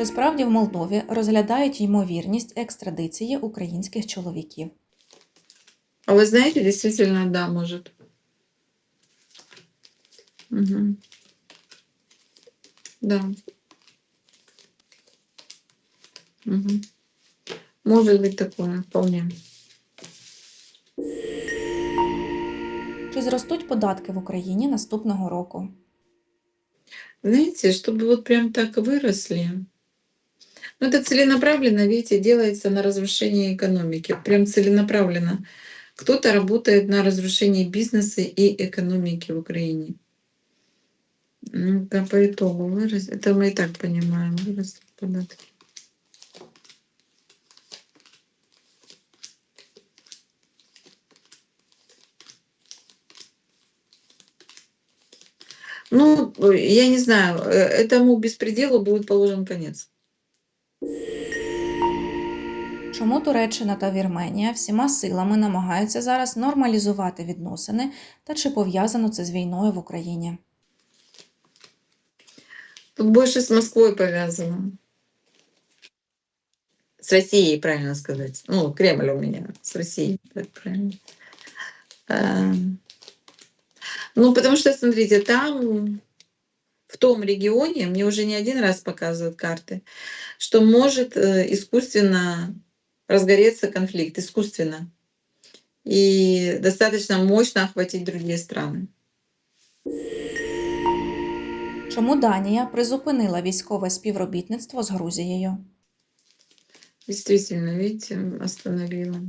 Чи справді в Молдові розглядають ймовірність екстрадиції українських чоловіків? А вы знаете, действительно, да, может. Мгм. Да. Мгм. Может быть такое, вполне. Чи зростуть податки в Україні наступного року? Знаете, чтобы вот прям так выросли. Ну, это целенаправленно, видите, делается на разрушение экономики. Прям целенаправленно. Кто-то работает на разрушении бизнеса и экономики в Украине. Ну, да, по итогу вырос. Это мы и так понимаем. Выросли податки. Ну, я не знаю, э, этому беспределу будет положен конец. Чому Туреччина та Вірменія всіма силами намагаються зараз нормалізувати відносини та чи пов'язано це з війною в Україні? Тут больше с Москвой повязано. С Россией, правильно сказать. Ну, Кремль у меня с Россией, так правильно. А, Ну, потому что, смотрите, там, в том регионе, мне уже не один раз показывают карты, что может э, искусственно разгореться конфликт, искусственно. И достаточно мощно охватить другие страны. Чому Данія призупинила військове співробітництво з Грузією? Действительно, видите, остановила.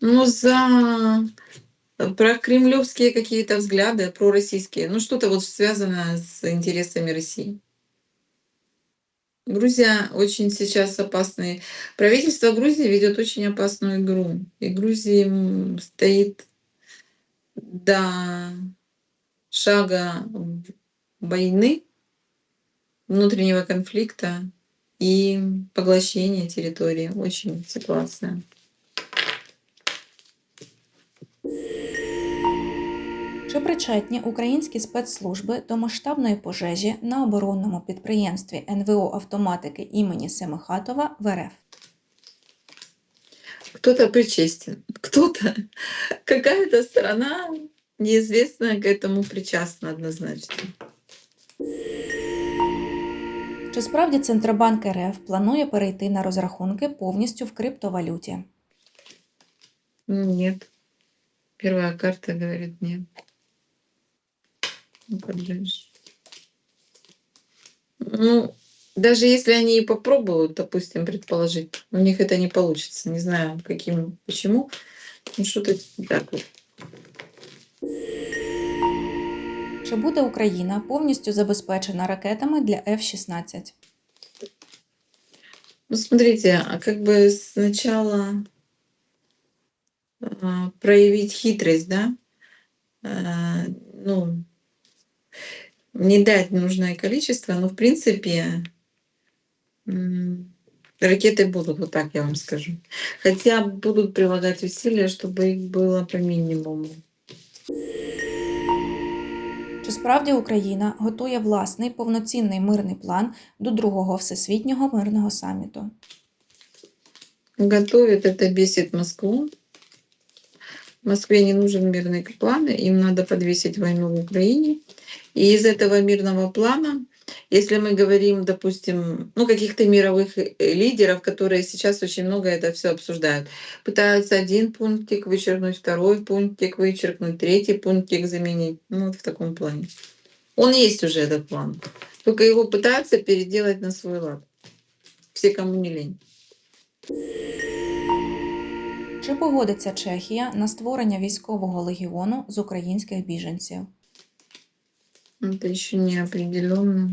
Ну, за про кремлевские какие-то взгляды, пророссийские. Ну, что-то вот связанное с интересами России. Грузия очень сейчас опасный. Правительство Грузии ведет очень опасную игру. И Грузии стоит до шага войны, внутреннего конфликта и поглощения территории. Очень ситуация. Чи причетні українські спецслужби до масштабної пожежі на оборонному підприємстві НВО автоматики імені Семихатова в РФ? Кто-то причастен, кто-то, какая-то сторона неизвестная к этому причастна однозначно. Чи справді Центробанк РФ планує перейти на розрахунки повністю в криптовалюті? Нет. Первая карта говорит нет. Ну, подлежишь. Ну, даже если они и попробуют, допустим, предположить, у них это не получится. Не знаю, каким, почему. Ну, что-то так вот. Чи буде Україна повністю забезпечена ракетами для F-16? Ну, смотрите, а как бы сначала а, проявить хитрость, да? А, ну, не дать нужное количество, но в принципе м, ракеты будут, вот так я вам скажу. Хотя будут прилагать усилия, чтобы их было по минимуму. Чи справді Україна готує власний повноцінний мирний план до другого всесвітнього мирного саміту? Готовят, это бесит Москву. Москве не нужен мирный план, им надо подвесить войну в Украине. И из этого мирного плана, если мы говорим, допустим, ну, каких-то мировых э, лидеров, которые сейчас очень много это все обсуждают, пытаются один пунктик вычеркнуть, второй пунктик вычеркнуть, третий пунктик заменить. Ну, вот в таком плане. Он есть уже этот план. Только его пытаются переделать на свой лад. Все, кому не лень. Чи погодиться Чехія на створення військового легіону з українських біженців? Это еще не определенно.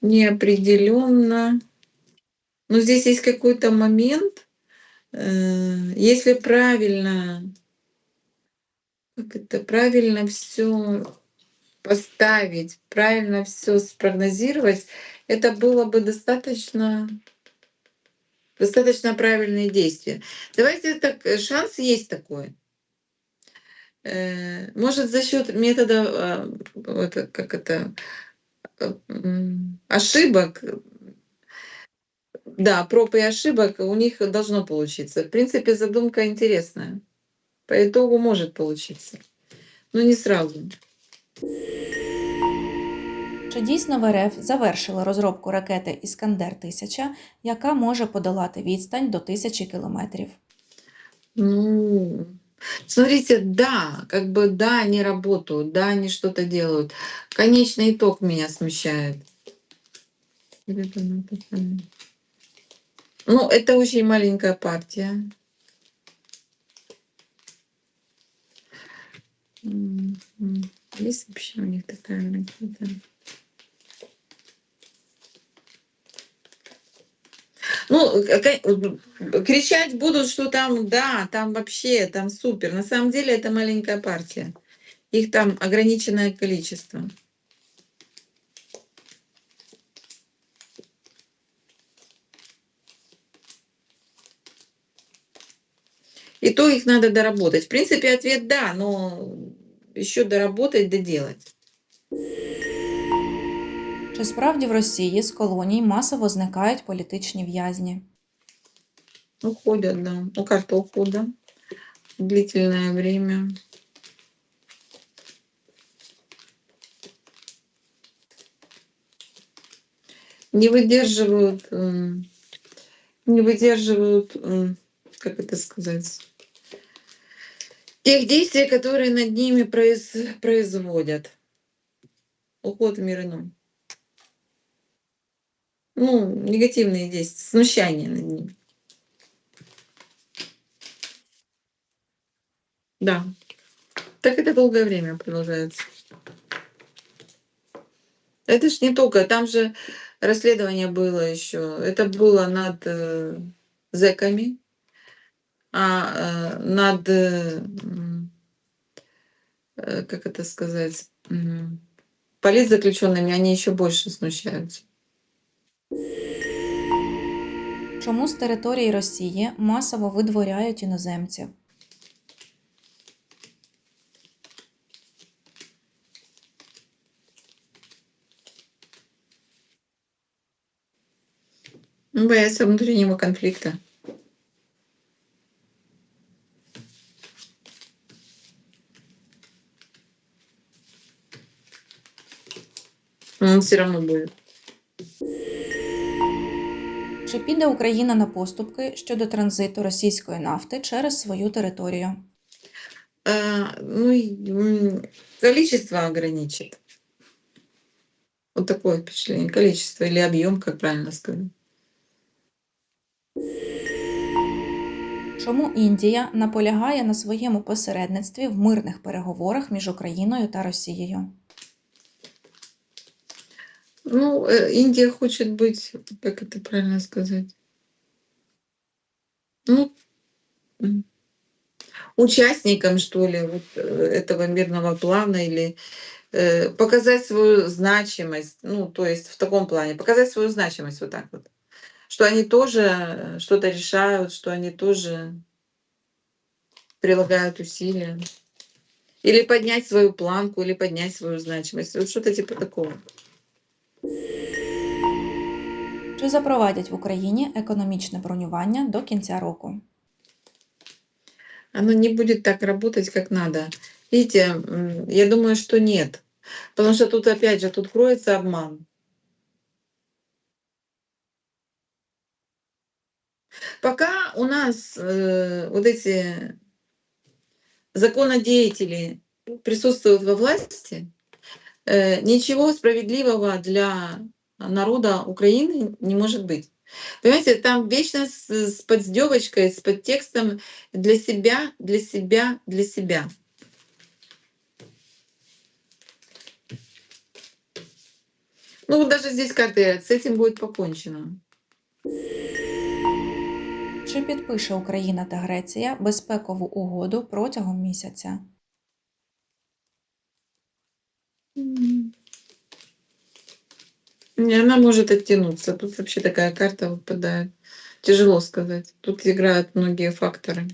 Неопределенно. Но здесь есть какой-то момент, э, если правильно, как это правильно все поставить, правильно все спрогнозировать, это было бы достаточно достаточно правильные действия. Давайте так, э, шанс есть такой. Э, может, за счет метода, это, как это, э, ошибок, да, проб и ошибок у них должно получиться. В принципе, задумка интересная. По итогу может получиться, но не сразу. Чи дійсно в РФ завершили розробку ракети Іскандер 1000, яка може подолати відстань до тисячі кілометрів? Ну, смотрите, да, как бы да, они работают, да, они что-то делают. Конечный итог меня смущает. Где-то она такая. Ну, это очень маленькая партия. М, м. Есть вообще у них такая ракета? Ну, э, э, кричать будут, что там, да, там вообще, там супер. На самом деле это маленькая партия. Их там ограниченное количество. И то их надо доработать. В принципе, ответ да, но еще доработать, доделать. Чи справді в Росії з колоній масово зникають політичні в'язні? Уходят, да. Ну, как-то ухода. Длительное время. Не выдерживают, м, не выдерживают, м, как это сказать, тех действий, которые над ними произ- производят. Уход в мир иной. Ну, негативные действия, смущание над ними. Да. Так это долгое время продолжается. Это ж не только, там же расследование было еще. Это было над э, зэками, а э, над, э, э, как это сказать, м, политзаключенными они еще больше смущаются. Чому з території Росії масово видворяють іноземців? Ну, боятся внутреннего конфликта. Он все равно будет. Чи піде Україна на поступки щодо транзиту російської нафти через свою територію? А, ну, количество ограничит. Вот такое впечатление. Количество или объем, как правильно сказать. Чому Індія наполягає на своєму посередництві в мирних переговорах між Україною та Росією? Ну, э, Индия хочет быть, как это правильно сказать, ну, участником, что ли, вот, э, этого мирного плана или э, показать свою значимость, ну, то есть в таком плане, показать свою значимость вот так вот, что они тоже э, что-то решают, что они тоже прилагают усилия. Или поднять свою планку, или поднять свою значимость. Вот что-то типа такого. Чи запровадять в Україні економічне бронювання до кінця року? оно не будет так работать, как надо. Видите, м, я думаю, что нет. Потому что тут, опять же, тут кроется обман. Пока у нас э, вот эти законодеятели присутствуют во власти, э, ничего справедливого для народа Украины не может быть. Понимаете, там вечно с, с поддевочкой, с подтекстом для себя, для себя, для себя. Ну вот даже здесь карты, с этим будет покончено. Чи підпише Україна та Греція безпекову угоду протягом місяця? Не, она может оттянуться. Тут вообще такая карта выпадает. Тяжело сказать. Тут играют многие факторы.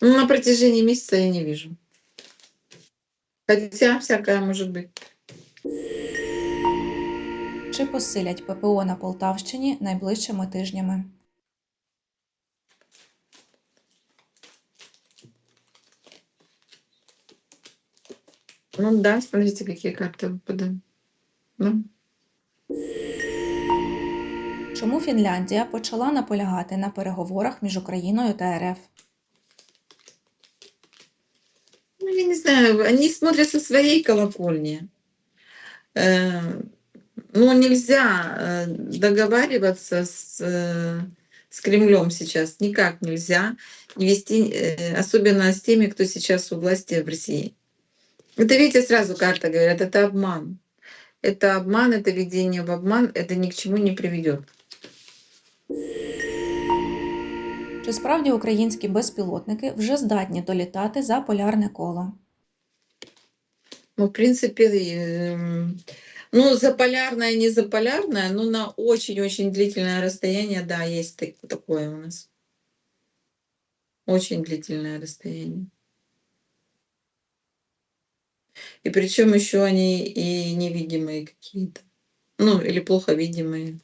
Ну, на протяжении месяца я не вижу. Хотя всякое может быть. Чи посилять ППО на Полтавщині найближчими тижнями? Ну да, смотрите, какие карты выпадают. Ну, Чому Фінляндія почала наполягати на переговорах між Україною та РФ? ну, я не знаю, они смотрят со своей колокольни. Э, Ну, нельзя э, договариваться с, э, с Кремлем сейчас. Никак нельзя. Не вести, э, особенно с теми, кто сейчас у власти в России. Это, видите, сразу карта говорят, это обман. Это обман, это ведение в обман, это ни к чему не приведет. Чи справді українські безпілотники вже здатні долітати за полярне коло? Ну, в принципе, эм, ну, заполярное, не заполярное, но на очень-очень длительное расстояние, да, есть так- такое у нас. Очень длительное расстояние. И причем еще они и невидимые какие-то. Ну, или плохо видимые.